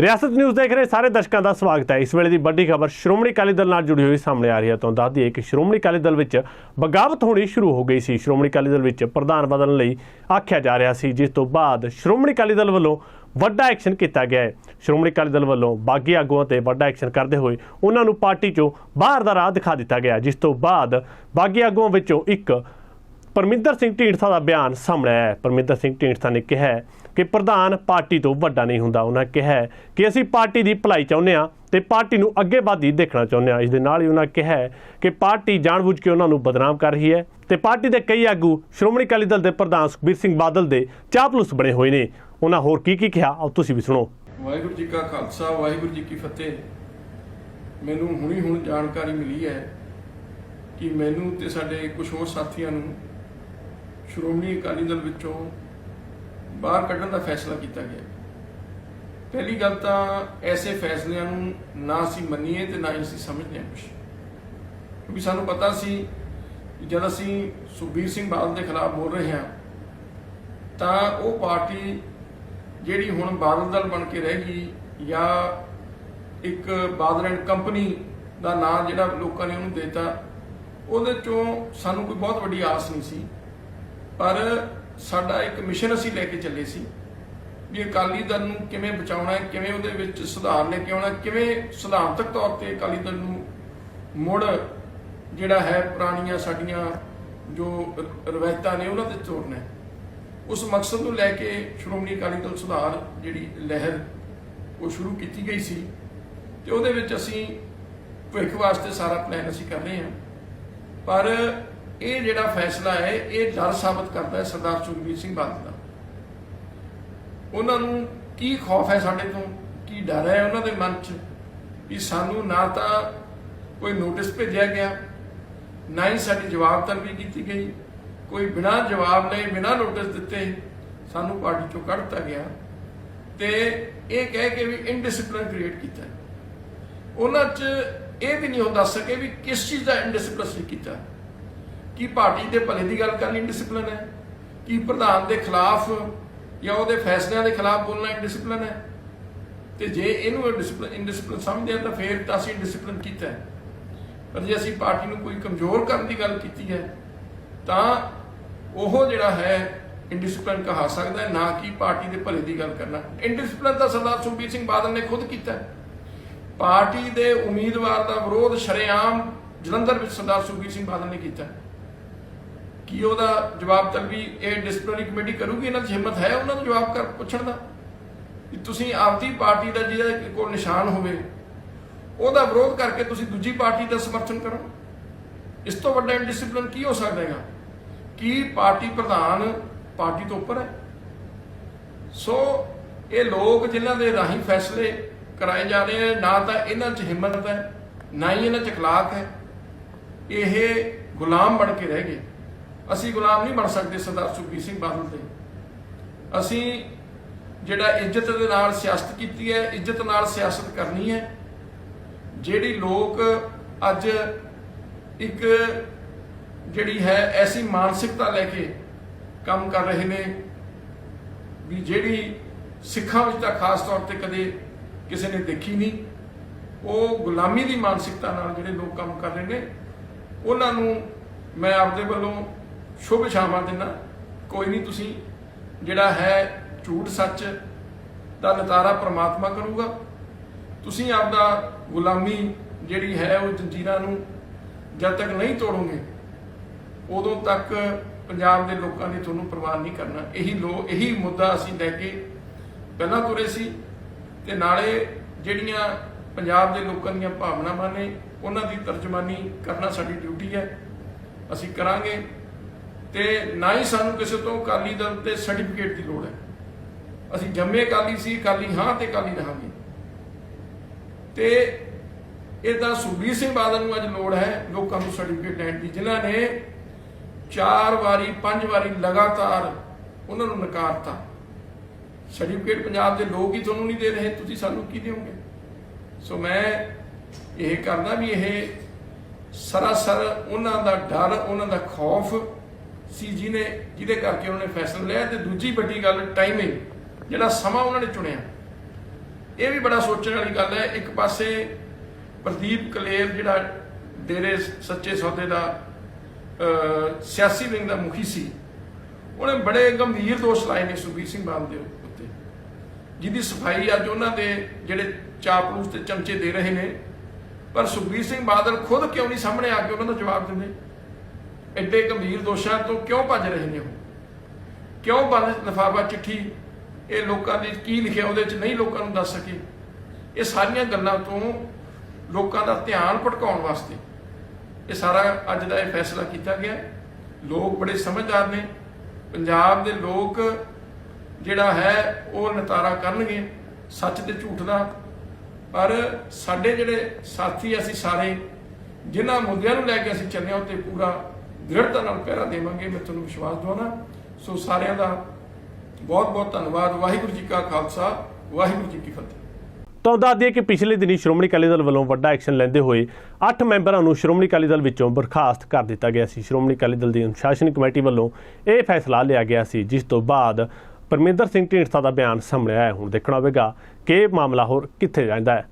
ਰਿਆਸਤ ਨਿਊਜ਼ ਦੇਖ ਰਹੇ ਸਾਰੇ ਦਰਸ਼ਕਾਂ ਦਾ ਸਵਾਗਤ ਹੈ। ਇਸ ਵੇਲੇ ਦੀ ਵੱਡੀ ਖਬਰ ਸ਼੍ਰੋਮਣੀ ਅਕਾਲੀ ਦਲ ਨਾਲ ਜੁੜੀ ਹੋਈ ਸਾਹਮਣੇ ਆ ਰਹੀ ਹੈ। ਤੋਂ ਦੱਸ ਦਈਏ ਕਿ ਸ਼੍ਰੋਮਣੀ ਅਕਾਲੀ ਦਲ ਵਿੱਚ ਬਗਾਵਤ ਹੋਣੀ ਸ਼ੁਰੂ ਹੋ ਗਈ ਸੀ। ਸ਼੍ਰੋਮਣੀ ਅਕਾਲੀ ਦਲ ਵਿੱਚ ਪ੍ਰਧਾਨ ਬਦਲਣ ਲਈ ਆਖਿਆ ਜਾ ਰਿਹਾ ਸੀ, ਜਿਸ ਤੋਂ ਬਾਅਦ ਸ਼੍ਰੋਮਣੀ ਅਕਾਲੀ ਦਲ ਵੱਲੋਂ ਵੱਡਾ ਐਕਸ਼ਨ ਕੀਤਾ ਗਿਆ ਹੈ। ਸ਼੍ਰੋਮਣੀ ਅਕਾਲੀ ਦਲ ਵੱਲੋਂ ਬਾਗੀ ਆਗੂਆਂ ਤੇ ਵੱਡਾ ਐਕਸ਼ਨ ਕਰਦੇ ਹੋਏ ਉਹਨਾਂ ਨੂੰ ਪਾਰਟੀ ਚੋਂ ਬਾਹਰ ਦਾ ਰਾਹ ਦਿਖਾ ਦਿੱਤਾ ਗਿਆ, ਜਿਸ ਤੋਂ ਬਾਅਦ ਬਾਗੀ ਆਗੂਆਂ ਵਿੱਚੋਂ ਇੱਕ ਪਰਮਿੰਦਰ ਸਿੰਘ ਢੀਂਡਸਾ ਦਾ ਬਿਆਨ ਸਾਹਮਣੇ ਆਇਆ ਪਰਮਿੰਦਰ ਸਿੰਘ ਢੀਂਡਸਾ ਨੇ ਕਿਹਾ ਕਿ ਪ੍ਰਧਾਨ ਪਾਰਟੀ ਤੋਂ ਵੱਡਾ ਨਹੀਂ ਹੁੰਦਾ। ਉਹਨਾਂ ਕਿਹਾ ਕਿ ਅਸੀਂ ਪਾਰਟੀ ਦੀ ਭਲਾਈ ਚਾਹੁੰਦੇ ਹਾਂ ਤੇ ਪਾਰਟੀ ਨੂੰ ਅੱਗੇ ਵਧਦੀ ਦੇਖਣਾ ਚਾਹੁੰਦੇ ਹਾਂ। ਇਸ ਦੇ ਨਾਲ ਹੀ ਉਹਨਾਂ ਕਿਹਾ ਕਿ ਪਾਰਟੀ ਜਾਣਬੁੱਝ ਕੇ ਉਹਨਾਂ ਨੂੰ ਬਦਨਾਮ ਕਰ ਰਹੀ ਹੈ ਤੇ ਪਾਰਟੀ ਦੇ ਕਈ ਆਗੂ ਸ਼੍ਰੋਮਣੀ ਅਕਾਲੀ ਦਲ ਦੇ ਪ੍ਰਧਾਨ ਸੁਖਬੀਰ ਸਿੰਘ ਬਾਦਲ ਦੇ ਚਾਪਲੂਸ ਬਣੇ ਹੋਏ ਨੇ। ਉਹਨਾਂ ਹੋਰ ਕੀ ਕੀ ਕਿਹਾ? ਆਓ ਤੁਸੀਂ ਵੀ ਸੁਣੋ। ਵਾਹਿਗੁਰੂ ਜੀ ਕਾ ਖਾਲਸਾ, ਵਾਹਿਗੁਰੂ ਜੀ ਕੀ ਫਤਿਹ। ਮੈਨੂੰ ਹੁਣੀ ਹੁਣ ਜਾਣਕਾਰੀ ਮਿਲੀ ਹੈ ਕਿ ਮੈਨੂੰ ਤੇ ਸਾਡੇ ਕੁਝ ਹੋਰ ਸਾਥੀਆਂ ਨੂੰ ਸ਼੍ਰੋਮਣੀ ਅਕਾਲੀ ਦਲ ਵਿੱਚੋਂ ਬਾਹਰ ਕੱਢਣ ਦਾ ਫੈਸਲਾ ਕੀਤਾ ਗਿਆ। ਪਹਿਲੀ ਗੱਲ ਤਾਂ ਐਸੇ ਫੈਸਲਿਆਂ ਨੂੰ ਨਾ ਅਸੀਂ ਮੰਨੀਏ ਤੇ ਨਾ ਹੀ ਅਸੀਂ ਸਮਝਦੇ ਹਾਂ ਕੁਛ। ਕਿਉਂਕਿ ਸਾਨੂੰ ਪਤਾ ਸੀ ਜਦ ਅਸੀਂ ਸੁਖਬੀਰ ਸਿੰਘ ਬਾਦਲ ਦੇ ਖਿਲਾਫ ਬੋਲ ਰਹੇ ਹਾਂ, ਤਾਂ ਉਹ ਪਾਰਟੀ ਜਿਹੜੀ ਹੁਣ ਬਾਦਲ ਦਲ ਬਣ ਕੇ ਰਹਿ ਗਈ ਜਾਂ ਇੱਕ ਬਾਦਲ ਐਂਡ ਕੰਪਨੀ ਦਾ ਨਾਮ ਜਿਹੜਾ ਲੋਕਾਂ ਨੇ ਉਹਨੂੰ ਦਿੱਤਾ, ਉਹਦੇ ਚੋਂ ਸਾਨੂੰ ਕੋਈ ਬਹੁਤ ਵੱਡੀ ਆਸ ਨਹੀਂ ਸੀ। ਪਰ ਸਾਡਾ ਇੱਕ ਮਿਸ਼ਨ ਅਸੀਂ ਲੈ ਕੇ ਚੱਲੇ ਸੀ ਵੀ ਅਕਾਲੀ ਦਲ ਨੂੰ ਕਿਵੇਂ ਬਚਾਉਣਾ ਹੈ, ਕਿਵੇਂ ਉਹਦੇ ਵਿੱਚ ਸੁਧਾਰ ਲੈ ਕੇ ਆਉਣਾ ਕਿਵੇਂ ਸਿਧਾਂਤਕ ਤੌਰ ਤੇ ਅਕਾਲੀ ਦਲ ਨੂੰ ਮੁੜ ਜਿਹੜਾ ਹੈ ਪੁਰਾਣੀਆਂ ਸਾਡੀਆਂ ਜੋ ਰਵਾਇਤਾਂ ਨੇ ਉਹਨਾਂ ਤੇ ਤੋੜਨਾ ਉਸ ਮਕਸਦ ਨੂੰ ਲੈ ਕੇ ਸ਼੍ਰੋਮਣੀ ਅਕਾਲੀ ਦਲ ਸੁਧਾਰ ਜਿਹੜੀ ਲਹਿਰ ਉਹ ਸ਼ੁਰੂ ਕੀਤੀ ਗਈ ਸੀ ਤੇ ਉਹਦੇ ਵਿੱਚ ਅਸੀਂ ਭਵਿੱਖ ਵਾਸਤੇ ਸਾਰਾ ਪਲਾਨ ਅਸੀਂ ਕਰ ਰਹੇ ਹਾਂ। ਪਰ ਇਹ ਜਿਹੜਾ ਫੈਸਲਾ ਹੈ, ਇਹ ਡਰ ਸਾਬਤ ਕਰਦਾ ਹੈ ਸਰਦਾਰ ਸੁਖਬੀਰ ਸਿੰਘ ਬਾਦਲ ਦਾ। ਉਹਨਾਂ ਨੂੰ ਕੀ ਖੌਫ ਹੈ ਸਾਡੇ ਤੋਂ, ਕੀ ਡਰ ਹੈ ਉਹਨਾਂ ਦੇ ਮਨ 'ਚ ਵੀ ਸਾਨੂੰ ਨਾ ਤਾਂ ਕੋਈ ਨੋਟਿਸ ਭੇਜਿਆ ਗਿਆ, ਨਾ ਹੀ ਸਾਡੀ ਜਵਾਬ ਤਲਬੀ ਕੀਤੀ ਗਈ। ਕੋਈ ਬਿਨਾਂ ਜਵਾਬ ਲਏ, ਬਿਨਾਂ ਨੋਟਿਸ ਦਿੱਤੇ ਸਾਨੂੰ ਪਾਰਟੀ ਚੋਂ ਕੱਢ ਦਿੱਤਾ ਗਿਆ ਤੇ ਇਹ ਕਹਿ ਕੇ ਵੀ ਇਨਡਿਸਪਲਿਨ ਕ੍ਰੀਏਟ ਕੀਤਾ। ਉਹਨਾਂ 'ਚ ਇਹ ਵੀ ਨਹੀਂ ਹੋ ਦੱਸ ਸਕੇ ਵੀ ਕਿਸ ਚੀਜ਼ ਦਾ ਇਨਡਿਸਪਲਿਨ ਕੀਤਾ। ਕੀ ਪਾਰਟੀ ਦੇ ਭਲੇ ਦੀ ਗੱਲ ਕਰਨੀ ਇਨਡਿਸਪਲਿਨ ਹੈ? ਕੀ ਪ੍ਰਧਾਨ ਦੇ ਖਿਲਾਫ ਜਾਂ ਉਹਦੇ ਫੈਸਲਿਆਂ ਦੇ ਖਿਲਾਫ ਬੋਲਣਾ ਇਨਡਿਸਪਲਿਨ ਹੈ? ਤੇ ਜੇ ਇਹਨੂੰ ਡਿਸਪਲਿਨ ਇਨਡਿਸਪਲਿਨ ਸਮਝਦੇ ਆ ਤਾਂ ਫਿਰ ਤਾਂ ਅਸੀਂ ਡਿਸਪਲਿਨ ਕੀਤਾ ਪਰ ਜੇ ਅਸੀਂ ਪਾਰਟੀ ਨੂੰ ਕੋਈ ਕਮਜ਼ੋਰ ਕਰਨ ਦੀ ਗੱਲ ਕੀਤੀ ਹੈ, ਤਾਂ ਉਹ ਜਿਹੜਾ ਹੈ ਇਨਡਿਸਪਲਿਨ ਕਹਾ ਸਕਦਾ ਹੈ, ਨਾ ਕਿ ਪਾਰਟੀ ਦੇ ਭਲੇ ਦੀ ਗੱਲ ਕਰਨਾ। ਇਨਡਿਸਪਲਿਨ ਤਾਂ ਸਰਦਾਰ ਸੁਖਬੀਰ ਸਿੰਘ ਬਾਦਲ ਨੇ ਖੁਦ ਕੀਤਾ ਪਾਰਟੀ ਦੇ ਉਮੀਦਵਾਰ ਦਾ ਵਿਰੋਧ ਸ਼ਰੇਆਮ ਜਲੰਧਰ ਵਿੱਚ ਸਰਦਾਰ ਸੁਖਬੀਰ ਸਿੰਘ ਬਾਦਲ ਨੇ ਕੀਤਾ ਕੀ ਉਹਦਾ ਜਵਾਬ ਤਲਬੀ ਇਹ ਡਿਸਪਲਿਨਰੀ ਕਮੇਟੀ ਕਰੂਗੀ? ਇਹਨਾਂ ਦੀ ਹਿੰਮਤ ਹੈ ਉਹਨਾਂ ਨੂੰ ਜਵਾਬ ਕਰ ਪੁੱਛਣ ਦਾ? ਕਿ ਤੁਸੀਂ ਆਪਦੀ ਪਾਰਟੀ ਦਾ ਜਿਹਦੇ ਕੋਲ ਨਿਸ਼ਾਨ ਹੋਵੇ, ਉਹਦਾ ਵਿਰੋਧ ਕਰਕੇ ਤੁਸੀਂ ਦੂਜੀ ਪਾਰਟੀ ਦਾ ਸਮਰਥਨ ਕਰੋ। ਇਸ ਤੋਂ ਵੱਡਾ ਇਨਡਿਸਪਲਿਨ ਕੀ ਹੋ ਸਕਦਾ ਹੈਗਾ? ਕੀ ਪਾਰਟੀ ਪ੍ਰਧਾਨ ਪਾਰਟੀ ਤੋਂ ਉੱਪਰ ਹੈ? ਸੋ ਇਹ ਲੋਕ ਜਿਨ੍ਹਾਂ ਦੇ ਰਾਹੀਂ ਫੈਸਲੇ ਕਰਾਏ ਜਾ ਰਹੇ ਨੇ, ਨਾ ਤਾਂ ਇਹਨਾਂ 'ਚ ਹਿੰਮਤ ਹੈ, ਨਾ ਹੀ ਇਹਨਾਂ 'ਚ ਅਖਲਾਕ ਹੈ। ਇਹ ਗੁਲਾਮ ਬਣ ਕੇ ਰਹਿ ਗਏ। ਅਸੀਂ ਗੁਲਾਮ ਨਹੀਂ ਬਣ ਸਕਦੇ ਸਰਦਾਰ ਸੁਖਬੀਰ ਸਿੰਘ ਬਾਦਲ ਦੇ ਅਸੀਂ ਜਿਹੜਾ ਇੱਜ਼ਤ ਦੇ ਨਾਲ ਸਿਆਸਤ ਕੀਤੀ ਹੈ, ਇੱਜ਼ਤ ਨਾਲ ਸਿਆਸਤ ਕਰਨੀ ਹੈ, ਜਿਹੜੀ ਲੋਕ ਅੱਜ ਇੱਕ ਜਿਹੜੀ ਹੈ ਐਸੀ ਮਾਨਸਿਕਤਾ ਲੈ ਕੇ ਕੰਮ ਕਰ ਰਹੇ ਨੇ, ਵੀ ਜਿਹੜੀ ਸਿੱਖਾਂ ਵਿੱਚ ਤਾਂ ਖਾਸ ਤੌਰ ਤੇ ਕਦੇ ਕਿਸੇ ਨੇ ਦੇਖੀ ਨਹੀਂ, ਉਹ ਗੁਲਾਮੀ ਦੀ ਮਾਨਸਿਕਤਾ ਨਾਲ ਜਿਹੜੇ ਲੋਕ ਕੰਮ ਕਰ ਰਹੇ ਨੇ, ਉਹਨਾਂ ਨੂੰ ਮੈਂ ਆਪਦੇ ਵੱਲੋਂ ਸ਼ੁਭ ਸ਼ਾਮਾਂ ਦਿੰਦਾ ਕੋਈ ਨਹੀਂ ਤੁਸੀਂ ਜਿਹੜਾ ਹੈ ਝੂਠ ਸੱਚ ਦਾ ਨਤਾਰਾ ਪ੍ਰਮਾਤਮਾ ਕਰੂਗਾ। ਤੁਸੀਂ ਆਪਦਾ ਗੁਲਾਮੀ ਜਿਹੜੀ ਹੈ ਉਹ ਜੰਜੀਰਾਂ ਨੂੰ ਜਦ ਤੱਕ ਨਹੀਂ ਤੋੜੋਗੇ, ਉਦੋਂ ਤੱਕ ਪੰਜਾਬ ਦੇ ਲੋਕਾਂ ਨੇ ਤੁਹਾਨੂੰ ਪ੍ਰਵਾਨ ਨਹੀਂ ਕਰਨਾ। ਇਹੀ ਲੋ, ਇਹੀ ਮੁੱਦਾ ਅਸੀਂ ਲੈ ਕੇ ਪਹਿਲਾਂ ਤੁਰੇ ਸੀ ਤੇ ਨਾਲੇ ਜਿਹੜੀਆਂ ਪੰਜਾਬ ਦੇ ਲੋਕਾਂ ਦੀਆਂ ਭਾਵਨਾਵਾਂ ਨੇ, ਉਹਨਾਂ ਦੀ ਤਰਜਮਾਨੀ ਕਰਨਾ ਸਾਡੀ ਡਿਊਟੀ ਹੈ। ਅਸੀਂ ਕਰਾਂਗੇ। ਤੇ ਨਾ ਹੀ ਸਾਨੂੰ ਕਿਸੇ ਤੋਂ ਅਕਾਲੀ ਦਲ ਤੇ ਸਰਟੀਫਿਕੇਟ ਦੀ ਲੋੜ ਹੈ। ਅਸੀਂ ਜੰਮੇ ਅਕਾਲੀ ਸੀ, ਅਕਾਲੀ ਹਾਂ ਤੇ ਅਕਾਲੀ ਰਹਾਂਗੇ। ਤੇ ਇਹ ਤਾਂ ਸੁਖਬੀਰ ਸਿੰਘ ਬਾਦਲ ਨੂੰ ਅੱਜ ਲੋੜ ਹੈ, ਲੋਕਾਂ ਨੂੰ ਸਰਟੀਫਿਕੇਟ ਲੈਣ ਦੀ, ਜਿਨ੍ਹਾਂ ਨੇ ਚਾਰ ਵਾਰੀ, ਪੰਜ ਵਾਰੀ ਲਗਾਤਾਰ ਉਹਨਾਂ ਨੂੰ ਨਕਾਰਤਾ। ਸਰਟੀਫਿਕੇਟ ਪੰਜਾਬ ਦੇ ਲੋਕ ਹੀ ਤੁਹਾਨੂੰ ਨਹੀਂ ਦੇ ਰਹੇ, ਤੁਸੀਂ ਸਾਨੂੰ ਕੀ ਦਿਓਗੇ? ਸੋ ਮੈਂ ਇਹ ਕਰਦਾ ਵੀ ਇਹ ਸਰਾਸਰ ਉਹਨਾਂ ਦਾ ਡਰ, ਉਹਨਾਂ ਦਾ ਖੌਫ ਸੀ ਜਿਹਨੇ, ਜਿਹਦੇ ਕਰਕੇ ਉਹਨਾਂ ਨੇ ਫੈਸਲਾ ਲਿਆ ਤੇ ਦੂਜੀ ਵੱਡੀ ਗੱਲ ਟਾਈਮਿੰਗ ਜਿਹੜਾ ਸਮਾਂ ਉਹਨਾਂ ਨੇ ਚੁਣਿਆ। ਇਹ ਵੀ ਬੜਾ ਸੋਚਣ ਵਾਲੀ ਗੱਲ ਹੈ, ਇੱਕ ਪਾਸੇ ਪ੍ਰਦੀਪ ਕਲੇਰ ਜਿਹੜਾ ਡੇਰੇ ਸੱਚੇ ਸੌਦੇ ਦਾ ਸਿਆਸੀ ਵਿੰਗ ਦਾ ਮੁਖੀ ਸੀ, ਉਹਨੇ ਬੜੇ ਗੰਭੀਰ ਦੋਸ਼ ਲਾਏ ਨੇ ਸੁਖਬੀਰ ਸਿੰਘ ਬਾਦਲ ਦੇ ਉੱਤੇ, ਜਿਹਦੀ ਸਫ਼ਾਈ ਅੱਜ ਉਹਨਾਂ ਦੇ ਜਿਹੜੇ ਚਾਪਲੂਸ ਤੇ ਚਮਚੇ ਦੇ ਰਹੇ ਨੇ, ਪਰ ਸੁਖਬੀਰ ਸਿੰਘ ਬਾਦਲ ਖੁਦ ਕਿਉਂ ਨਹੀਂ ਸਾਹਮਣੇ ਆ ਕੇ ਉਹਨਾਂ ਦਾ ਜਵਾਬ ਦਿੰਦੇ? ਐਡੇ ਗੰਭੀਰ ਦੋਸ਼ਾਂ ਤੋਂ ਕਿਉਂ ਭੱਜ ਰਹੇ ਨੇ ਉਹ? ਕਿਉਂ ਬੰਦ ਲਿਫਾਫਾ ਚਿੱਠੀ ਇਹ ਲੋਕਾਂ ਦੇ ਕੀ ਲਿਖਿਆ, ਉਹਦੇ ਚ ਨਹੀਂ ਲੋਕਾਂ ਨੂੰ ਦੱਸ ਸਕੇ? ਇਹ ਸਾਰੀਆਂ ਗੱਲਾਂ ਤੋਂ ਲੋਕਾਂ ਦਾ ਧਿਆਨ ਭਟਕਾਉਣ ਵਾਸਤੇ ਇਹ ਸਾਰਾ ਅੱਜ ਦਾ ਇਹ ਫੈਸਲਾ ਕੀਤਾ ਗਿਆ। ਲੋਕ ਬੜੇ ਸਮਝਦਾਰ ਨੇ। ਪੰਜਾਬ ਦੇ ਲੋਕ ਜਿਹੜਾ ਹੈ, ਉਹ ਨਤਾਰਾ ਕਰਨਗੇ। ਸੱਚ ਤੇ ਝੂਠ ਦਾ। ਪਰ ਸਾਡੇ ਜਿਹੜੇ ਸਾਥੀ ਅਸੀਂ ਸਾਰੇ, ਜਿਨ੍ਹਾਂ ਮੁੱਦਿਆਂ ਨੂੰ ਲੈ ਕੇ ਅਸੀਂ ਚੱਲੇ ਹਾਂ ਉੱਤੇ ਪੂਰਾ ਦ੍ਰਿੜਤਾ ਨਾਲ ਪਹਿਰਾ ਦੇਵਾਂਗੇ, ਮੈਂ ਤੁਹਾਨੂੰ ਵਿਸ਼ਵਾਸ ਦਵਾਉਣਾ। ਸੋ ਸਾਰਿਆਂ ਦਾ ਬਹੁਤ ਬਹੁਤ ਧੰਨਵਾਦ। ਵਾਹਿਗੁਰੂ ਜੀ ਕਾ ਖਾਲਸਾ, ਵਾਹਿਗੁਰੂ ਜੀ ਕੀ ਫਤਿਹ। ਤਾਂ ਦੱਸ ਦਈਏ ਕਿ ਪਿਛਲੇ ਦਿਨੀ ਸ਼੍ਰੋਮਣੀ ਅਕਾਲੀ ਦਲ ਵੱਲੋਂ ਵੱਡਾ ਐਕਸ਼ਨ ਲੈਂਦੇ ਹੋਏ 8 ਮੈਂਬਰਾਂ ਨੂੰ ਸ਼੍ਰੋਮਣੀ ਅਕਾਲੀ ਦਲ ਵਿੱਚੋਂ ਬਰਖਾਸਤ ਕਰ ਦਿੱਤਾ ਗਿਆ ਸੀ। ਸ਼੍ਰੋਮਣੀ ਅਕਾਲੀ ਦਲ ਦੀ ਅਨੁਸ਼ਾਸਨ ਕਮੇਟੀ ਵੱਲੋਂ ਇਹ ਫੈਸਲਾ ਲਿਆ ਗਿਆ ਸੀ, ਜਿਸ ਤੋਂ ਬਾਅਦ ਪਰਮਿੰਦਰ ਸਿੰਘ ਢੀਂਡਸਾ ਦਾ ਬਿਆਨ ਸਾਹਮਣੇ ਆਇਆ। ਹੁਣ ਦੇਖਣਾ ਹੋਵੇਗਾ ਕਿ ਇਹ ਮਾਮਲਾ ਹੋਰ ਕਿੱਥੇ ਜਾਂਦਾ ਹੈ।